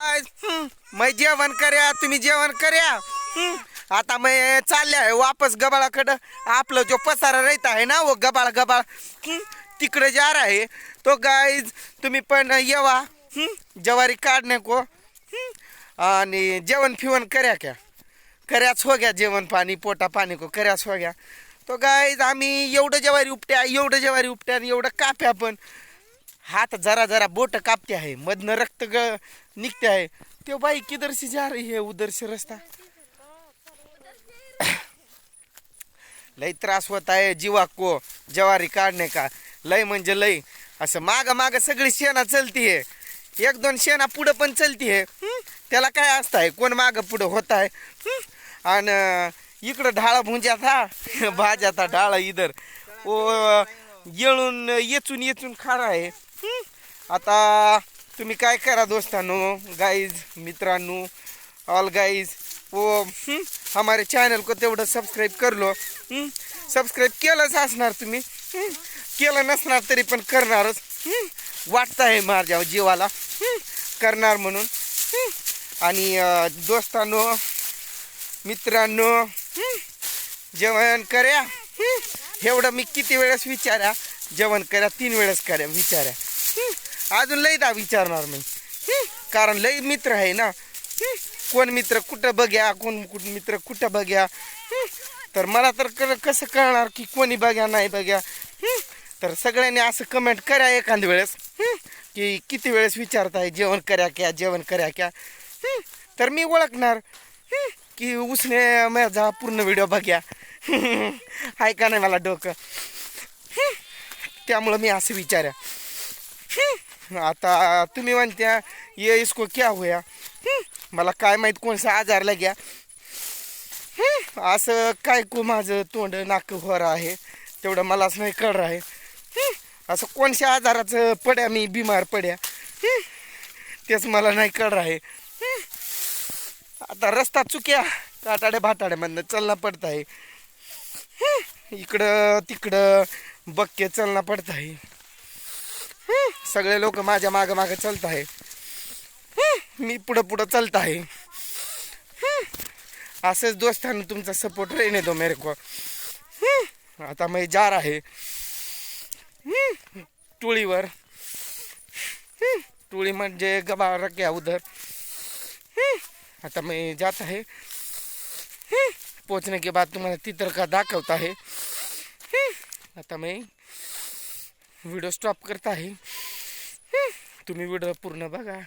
मै जेवण कर्या तुम्ही जेवण कर्या आता मै चालले आहे वापस गबाळाकडं. आपलं जो पसारा राहत आहे ना वो गबाळ गबाळ. तिकडे जार आहे. तो गाय तुम्ही पण येवा. जवारी काढणे को आणि जेवण फिवण कर्या क्या. कर्याच हो घ्या जेवण पाणी पोटा पाणी को कर्याच हो घ्या तो गाय आम्ही एवढं जवारी उपट्या एवढं जवारी उपट्या आणि एवढं काप्या पण. हात जरा जरा बोट कापते आहे मधनं रक्त ग निघते आहे. ते बाई किदरशी जा रही है उदरशी रस्ता? लय त्रास होत आहे जीवा को जवारी काढणे का? लय म्हणजे लय. असं माग माग सगळी शेणा चलतीये एक दोन शेणा पुढं पण चलतीये आहे. त्याला काय असत आहे? कोण माग पुढं होत आहे? आणि इकडं ढाळा था भाज्या था ढाळा इधर. ओ येळून येचून येचून खारा आहे. आता तुम्ही काय करा दोस्तांनो गाईज मित्रांनो ऑल गाईज वो? हमारे चॅनल को तेवढं सबस्क्राईब करलो? सबस्क्राईब केलंच असणार तुम्ही? केलं नसणार तरी पण करणारच हं? वाटतं आहे माझ्या जीवाला? करणार म्हणून? आणि दोस्तांनो मित्रांनो? जेवण कर्या हं? एवढं मी किती वेळेस विचारा जेवण करा तीन वेळेस करा विचारा अजून लई दा विचारणार मी. कारण लई मित्र आहे ना. कोण मित्र कुठं बघ्या कोण कुठं मित्र कुठं बघ्या. तर मला तर कसं कळणार की कोणी बघ्या नाही बघ्या. तर सगळ्यांनी असं कमेंट करा एखाद वेळेस. की किती वेळेस विचारताय जेवण कर्या क्या जेवण कर्या क्या. तर मी ओळखणार. की उसने माझा पूर्ण व्हिडिओ बघ्या. आहे का नाही मला डोकं? त्यामुळं मी असं विचारा आता तुम्ही म्हणत्या ये इसको क्या होया? मला काय माहीत कोणसा आजारला घ्या. असं काय को माझं तोंड नाक होर आहे तेवढं मलाच नाही कळ आहे. असं कोणत्या आजाराचं पड्या मी बिमार पड्या. तेच मला नाही कळ आहे. आता रस्ता चुक्या काटाडे भाटाड्यामधनं चलना पडत आहे. इकडं तिकडं बक्के चलना पडत आहे. सगळे लोक माझ्या मागं मागं चालत आहे. मी पुढं पुढं चालत आहे. असंच दोस्तांनी तुमचा सपोर्ट रेने दो मेरे को. आता मी जार आहे. टोळीवर. टोळी म्हणजे गबा रक्या उधर आता मी जात आहे. पोचने के बाद तुम्हाला तिथं का दाखवत आहे. आता मी व्हिडिओ स्टॉप करता आहे. तुम्ही व्हिडिओ पूर्ण बघा.